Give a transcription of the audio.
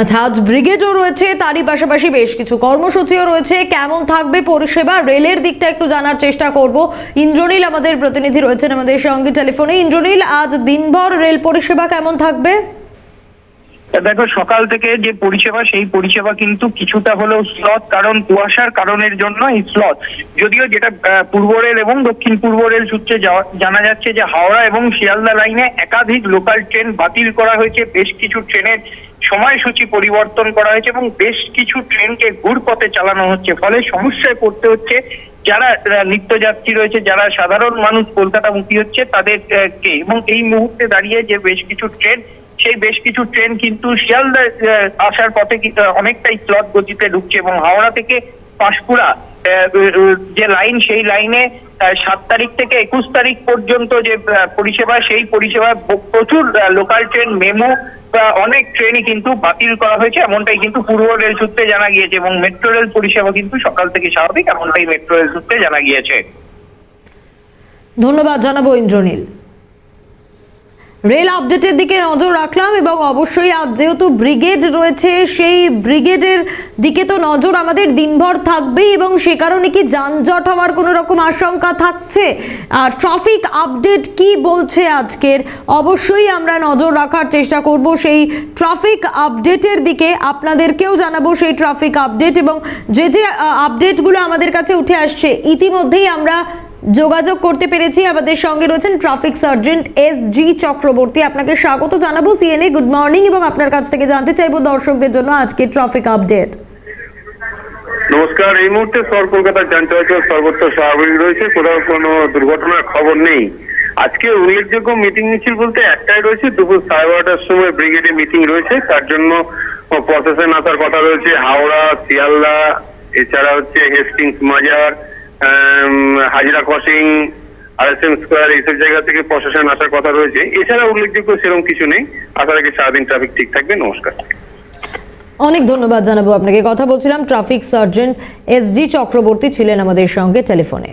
আচ্ছা আজ ব্রিগেডও রয়েছে, তারই পাশাপাশি বেশ কিছু কর্মসূচিও রয়েছে। কেমন থাকবে পরিষেবা? রেলের দিকটা একটু জানার চেষ্টা করব। ইন্দ্রনীল আমাদের প্রতিনিধি রয়েছেন আমাদের সঙ্গে টেলিফোনে। ইন্দ্রনীল, আজ দিনভর রেল পরিষেবা কেমন থাকবে? দেখো, সকাল থেকে যে পরিষেবা, সেই পরিষেবা কিন্তু কিছুটা হলেও স্লথ কারণ কুয়াশার কারণের জন্য এই স্লথ যদিও যেটা পূর্ব রেল এবং দক্ষিণ পূর্ব রেল সূত্রে জানা যাচ্ছে যে হাওড়া এবং শিয়ালদা লাইনে একাধিক লোকাল ট্রেন বাতিল করা হয়েছে। বেশ কিছু ট্রেনের সময়সূচি পরিবর্তন করা হয়েছে এবং বেশ কিছু ট্রেনকে ঘুরপথে চালানো হচ্ছে। ফলে সমস্যায় পড়তে হচ্ছে যারা নিত্যযাত্রী রয়েছে, যারা সাধারণ মানুষ কলকাতামুখী হচ্ছে তাদেরকে এবং এই মুহূর্তে দাঁড়িয়ে যে বেশ কিছু ট্রেন, সেই বেশ কিছু ট্রেন কিন্তু শিয়ালদা আসার পথে অনেকটাই স্লট গতিতে ঢুকছে এবং হাওড়া থেকে পাঁশকুড়া যে লাইন সেই লাইনে সাত তারিখ থেকে একুশ তারিখ পর্যন্ত যে পরিষেবা, সেই পরিষেবা প্রচুর লোকাল ট্রেন মেমো অনেক ট্রেনই কিন্তু বাতিল করা হয়েছে। এমনটাই কিন্তু পূর্ব রেল সূত্রে জানা গিয়েছে এবং মেট্রো রেল পরিষেবা কিন্তু সকাল থেকে স্বাভাবিক, এমনটাই মেট্রো রেল সূত্রে জানা গিয়েছে। ধন্যবাদ, জানাব ইন্দ্রনীল। রেল আপডেটের দিকে নজর রাখলাম এবং অবশ্যই আজ যেহেতু ব্রিগেড রয়েছে, সেই ব্রিগেডের দিকে তো নজর আমাদের দিনভর থাকবেই এবং সে কারণে কি যানজট হওয়ার কোনো রকম আশঙ্কা থাকছে? আর ট্রাফিক আপডেট কি বলছে আজকের? অবশ্যই আমরা নজর রাখার চেষ্টা করব সেই ট্রাফিক আপডেটের দিকে। আপনাদেরকেও জানাব সেই ট্রাফিক আপডেট এবং যে যে আপডেটগুলো আমাদের কাছে উঠে আসছে, ইতিমধ্যেই আমরা যোগাযোগ করতে পেরেছি। আমাদের সঙ্গে রয়েছেন traffic sergeant S G Chakraborty. আপনাকে স্বাগত জানাব সিএনএ গুড মর্নিং এবং আপনার কাছ থেকে জানতে চাইব দর্শকদের জন্য আজকে ট্রাফিক আপডেট। নমস্কার। এই মুহূর্তে শহর কলকাতার যান চলাচল সর্বত্র স্বাভাবিক রয়েছে। কোথাও কোনো দুর্ঘটনার খবর নেই। আজকে উল্লেখযোগ্য মিটিং মিছিল বলতে একটাই রয়েছে। দুপুর সাড়ে বারোটার সময় ব্রিগেডে মিটিং রয়েছে। তার জন্য প্রশাসন আসার কথা রয়েছে। হাওড়া, শিয়ালদা, এছাড়া হচ্ছে হেস্টিংস মাজার হাজিরা ক্রসিং আর এস এম স্কোয়ার এইসব জায়গা থেকে প্রশাসন আসার কথা রয়েছে। এছাড়া উল্লেখযোগ্য সেরকম কিছু নেই। আশা রাখি সারাদিন ট্রাফিক ঠিক থাকবে। নমস্কার। অনেক ধন্যবাদ জানাব আপনাকে। কথা বলছিলাম traffic sergeant S G Chakraborty ছিলেন আমাদের সঙ্গে টেলিফোনে।